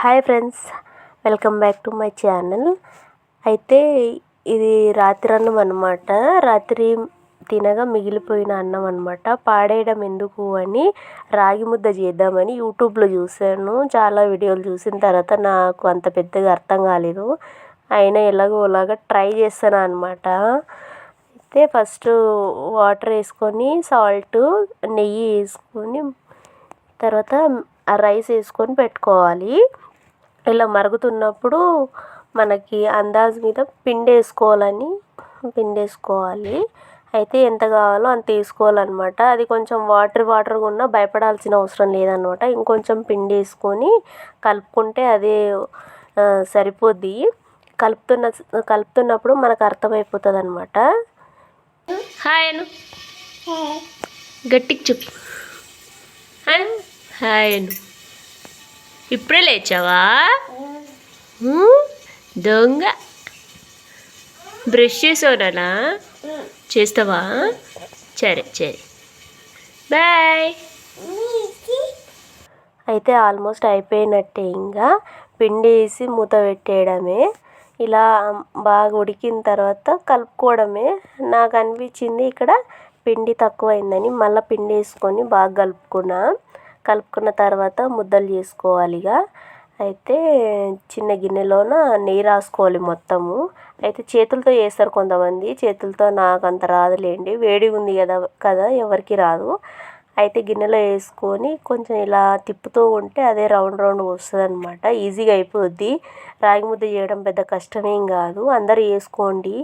Hi friends welcome back to my channel అయితే ఇది రాత్రి అన్నం అనమాట రాత్రి తినగా మిగిలిపోయిన అన్నం అనమాట పాడేయడం ఎందుకు అని రాగి ముద్ద చేద్దామని యూట్యూబ్లో చూశాను. చాలా వీడియోలు చూసిన తర్వాత నాకు అంత పెద్దగా అర్థం కాలేదు. అయినా ఎలాగో అలాగా ట్రై చేస్తాను అనమాట అయితే ఫస్ట్ వాటర్ వేసుకొని సాల్ట్ నెయ్యి వేసుకొని తర్వాత రైస్ వేసుకొని పెట్టుకోవాలి. ఇలా మరుగుతున్నప్పుడు మనకి అందాజు మీద పిండి వేసుకోవాలని పిండి వేసుకోవాలి అయితే ఎంత కావాలో అంత వేసుకోవాలన్నమాట అది కొంచెం వాటర్ వాటర్గా ఉన్నా భయపడాల్సిన అవసరం లేదనమాట ఇంకొంచెం పిండి వేసుకొని కలుపుకుంటే అదే సరిపోద్ది. కలుపుతున్న కలుపుతున్నప్పుడు మనకు అర్థమైపోతుంది అనమాట హాయ్ అను. గట్టికి చెప్పు. హాయ్ అను. ఇప్పుడే లేచావా? దొంగ. బ్రష్ చేసావునా చేస్తావా? సరే సరే. బాయ్. అయితే ఆల్మోస్ట్ అయిపోయినట్టే ఇంకా. పిండి వేసి మూత పెట్టేయడమే. ఇలా బాగా ఉడికిన తర్వాత కలుపుకోవడమే. నాకు అనిపించింది ఇక్కడ పిండి తక్కువైందని. మళ్ళీ పిండి వేసుకొని బాగా కలుపుకున్నా. కలుపుకున్న తర్వాత ముద్దలు చేసుకోవాలి ఇక అయితే చిన్న గిన్నెలోన నెయ్యి రాసుకోవాలి మొత్తము. అయితే చేతులతో చేస్తారు కొంతమంది. చేతులతో నాకు అంత రాదులేండి. వేడిగా ఉంది కదా కదా ఎవరికి రాదు. అయితే గిన్నెలో వేసుకొని కొంచెం ఇలా తిప్పుతూ ఉంటే అదే రౌండ్ రౌండ్ వస్తుంది అనమాట ఈజీగా అయిపోద్ది. రాగి ముద్ద చేయడం పెద్ద కష్టమేం కాదు. అందరు వేసుకోండి.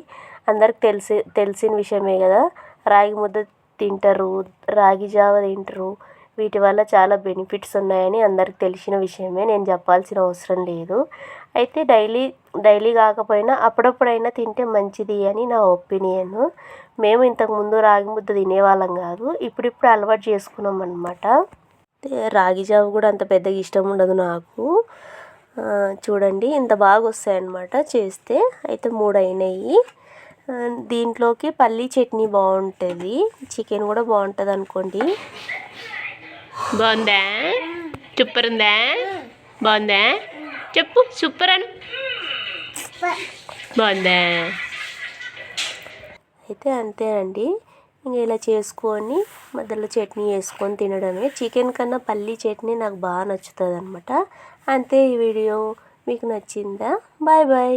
అందరికి తెలిసి తెలిసిన విషయమే కదా. రాగి ముద్ద తింటారు రాగి జావ తింటారు. వీటి వల్ల చాలా బెనిఫిట్స్ ఉన్నాయని అందరికి తెలిసిన విషయమే. నేను చెప్పాల్సిన అవసరం లేదు. అయితే డైలీ డైలీ కాకపోయినా అప్పుడప్పుడైనా తింటే మంచిది అని నా ఒపీనియన్. మేము ఇంతకుముందు రాగి ముద్ద తినేవాళ్ళం కాదు. ఇప్పుడిప్పుడు అలవాటు చేసుకున్నాం అనమాట రాగి జావ కూడా అంత పెద్దగా ఇష్టం ఉండదు నాకు. చూడండి ఇంత బాగా వస్తాయన్నమాట చేస్తే. అయితే మూడు అయినాయి దీంట్లోకి పల్లీ చట్నీ బాగుంటుంది. చికెన్ కూడా బాగుంటుంది అనుకోండి బాగుందా? సూపర్ ఉందా బాగుందా? చెప్పు సూపర్ అను బాగుందా? అయితే అంతే అండి. ఇంకా ఇలా చేసుకొని మధ్యలో చట్నీ వేసుకొని తినడమే. చికెన్ కన్నా పల్లీ చట్నీ నాకు బాగా నచ్చుతుంది అనమాట అంతే ఈ వీడియో. మీకు నచ్చిందా? Bye bye.